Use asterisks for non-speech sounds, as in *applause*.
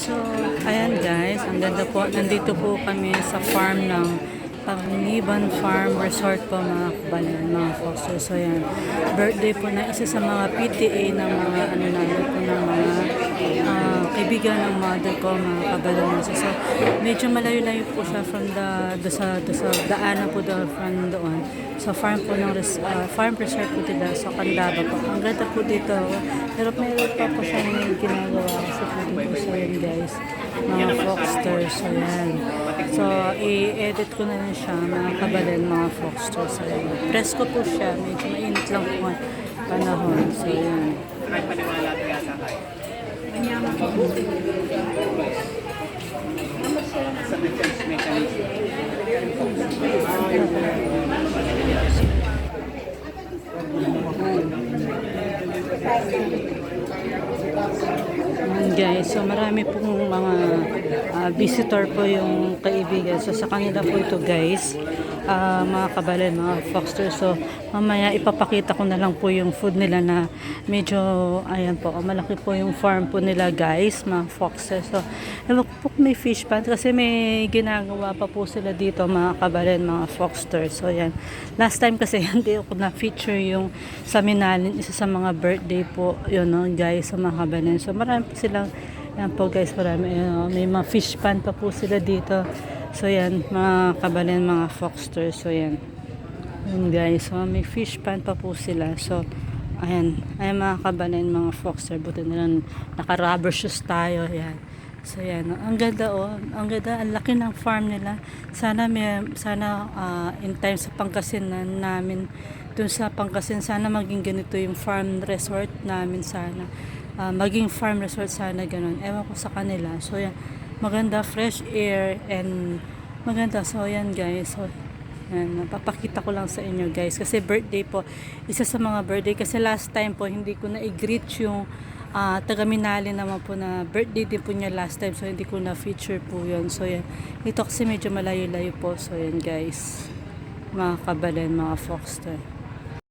So, ayan guys, ang ganda po. Nandito po kami sa farm ng Panganiban Farm Resort po mga kabalan, mga foster. So, ayan. Birthday po na isa sa mga PTA ng mga ano namin po ng mga kaibigan ng mother ko, mga kabalan. So, so medyo malayo-layo po siya from the, do sa, do sa daanan po doon, from doon. So, farm po ng res, ah, farm resort po nila sa Candaba po. Ang ganda po dito. Pero meron pa po siyang ginagawa kasi po dito sa yun guys. Mga Foxter. So, yan. So, i-edit ko na lang siya mga kabalin, mga Foxter. So, yan. Presko po siya. Medyo mainit lang po panahon. So, yan. Ayan, guys, so marami pong mga ah, visitor po yung kaibigan. So sa kanila po ito guys, ah, mga kabalan, mga foxter. So mamaya ipapakita ko na lang po yung food nila na medyo, ayan po, malaki po yung farm po nila guys, mga foxter. So ewan ko po may fish pond kasi may ginagawa pa po sila dito mga kabalan, mga foxter. So yan, last time kasi *laughs* hindi ako na-feature yung sa Minalin, isa sa mga birthday po, yun no, guys, sa mga kabalan. So marami po silang, yan po guys, marami, no, may mga fish pan pa po sila dito. So yan, mga kabalan, mga foxter. So yan. Yun guys, so may fish pan pa po sila. So, ayan, ayan mga kabalan, mga foxter. Buti nila naka-rubber shoes tayo. Ayan. So yan, ang ganda oh, ang ganda, ang laki ng farm nila. Sana may sana ah, in time sa Pangasinan namin dun sa Pangasinan sana maging ganito yung farm resort namin sana. Ah, maging farm resort sana ganun. Ewan ko sa kanila. So yan, maganda fresh air and maganda. So yan guys. So yan, papakita ko lang sa inyo guys kasi birthday po. Isa sa mga birthday kasi last time po hindi ko na i-greet yung ah taga Minali naman po na birthday din po niya last time so hindi ko na feature po yun. So yan, ito kasi medyo malayo-layo po. So yan guys, mga kabalan, mga foxter.